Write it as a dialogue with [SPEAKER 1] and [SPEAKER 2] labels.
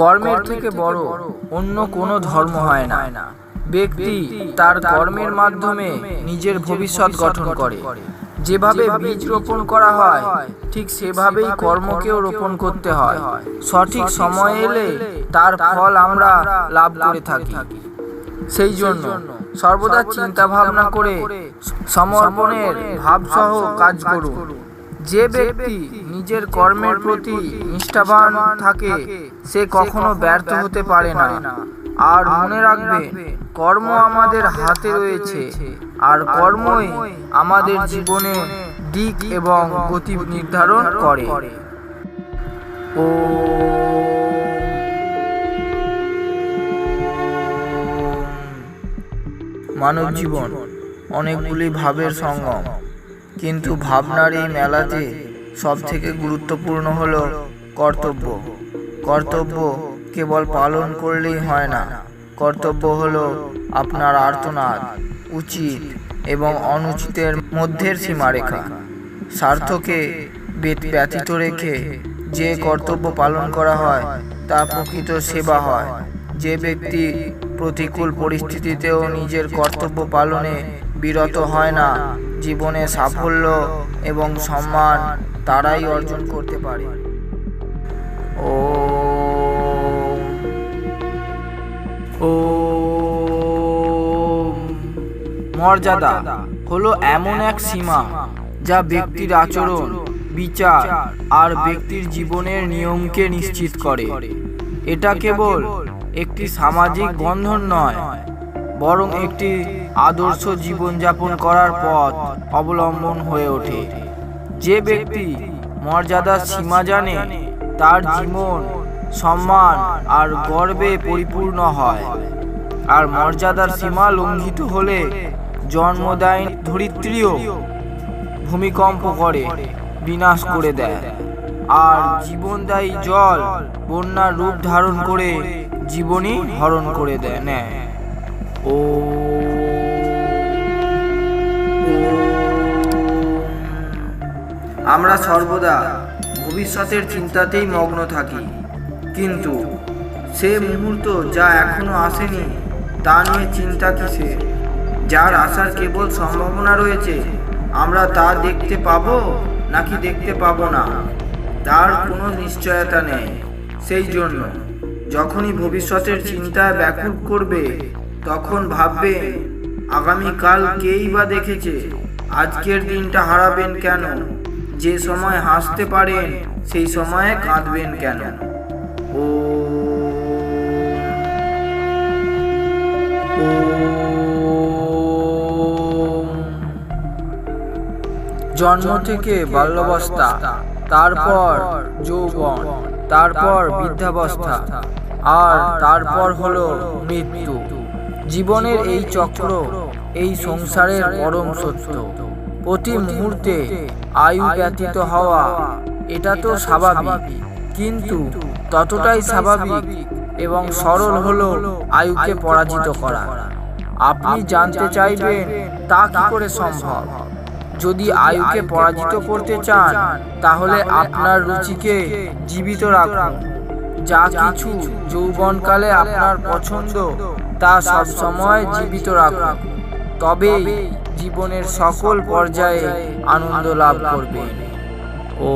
[SPEAKER 1] কর্মের থেকে বড় অন্য কোনো ধর্ম হয় না। ব্যক্তি তার কর্মের মাধ্যমে নিজের ভবিষ্যৎ গঠন করে। যেভাবে বীজ রোপণ করা হয় ঠিক সেভাবেই কর্মকেও রোপণ করতে হয়। সঠিক সময় এলে তার ফল আমরা লাভ করে থাকি। সেই জন্য সর্বদা চিন্তা ভাবনা করে সমর্পণের ভাবসহ কাজ করুন। যে ব্যক্তি নিজের কর্মের প্রতি নিষ্ঠাবান থাকে, সে কখনো ব্যর্থ হতে পারে না। আর মনে রাখবে, কর্ম আমাদের হাতে রয়েছে, আর কর্মই আমাদের জীবনে দিক এবং গতি নির্ধারণ করে। ও মানব জীবন, অনেকগুলি ভাবের সঙ্গম। কিন্তু ভাবনার এই মেলাতে সব থেকে গুরুত্বপূর্ণ হলো কর্তব্য। কর্তব্য কেবল পালন করলেই হয় না। কর্তব্য হলো আপনার আর্তনাদ, উচিত এবং অনুচিতের মধ্যের সীমারেখা। স্বার্থকে বেত- ব্যতীত রেখে যে কর্তব্য পালন করা হয়, তা প্রকৃত সেবা হয়। যে ব্যক্তি প্রতিকূল পরিস্থিতিতেও নিজের কর্তব্য পালনে বিরত হয় না জীবনে সাফল্য এবং সম্মান তারাই অর্জন করতে পারে। ও ও মর্যাদা হলো এমন এক সীমা যা ব্যক্তির আচরণ, বিচার আর ব্যক্তির জীবনের নিয়মকে নিশ্চিত করে। এটা কেবল একটি সামাজিক বন্ধন নয় বরং একটি আদর্শ জীবনযাপন করার পথ অবলম্বন হয়ে ওঠে। যে ব্যক্তি মর্যাদার সীমা জানে, তার জীবন, সম্মান আর গর্বে পরিপূর্ণ হয়। আর মর্যাদার সীমা লঙ্ঘিত হলে জন্মদায়ী ধরিত্রীও ভূমিকম্প করে, বিনাশ করে দেয়। আর জীবনদায়ী জল বন্যার রূপ ধারণ করে, জীবনই হরণ করে দেয়, নেয়। ও আমরা সর্বদা ভবিষ্যতের চিন্তাতেই মগ্ন থাকি। কিন্তু সে মুহূর্ত যা এখনও আসেনি, তা নিয়ে চিন্তা কিসে? যার আসার কেবল সম্ভাবনা রয়েছে, আমরা তা দেখতে পাবো নাকি দেখতে পাবো না? তার কোনো নিশ্চয়তা নেই। সেই জন্য যখনই ভবিষ্যতের চিন্তা ব্যাকুল করবে তখন ভাববে, আগামীকাল কেই বা দেখেছে, আজকের দিনটা হারাবেন কেন? যে সময় হাসতে পারেন, সেই সময়ে কাঁদবেন কেন? ও জন্ম থেকে বাল্যাবস্থা, তারপর যৌবন, তারপর বৃদ্ধাবস্থা, আর তারপর হলো মৃত্যু। জীবনের এই চক্র এই সংসারের পরম সত্য। প্রতি মুহূর্তে আয়ু ব্যতীত হওয়া এটা তো স্বাভাবিক। কিন্তু ততটাই স্বাভাবিক এবং সরল হলো আয়ুকে পরাজিত করা। আপনি জানতে চাইবেন তা কি করে সম্ভব। যদি আয়ুকে পরাজিত করতে চান তাহলে আপনার রুচিকে জীবিত রাখুন। যা কিছু যৌবনকালে আপনার পছন্দ তা সবসময় জীবিত রাখুন তবে জীবনের সকল পর্যায়ে আনন্দ লাভ করবে। ও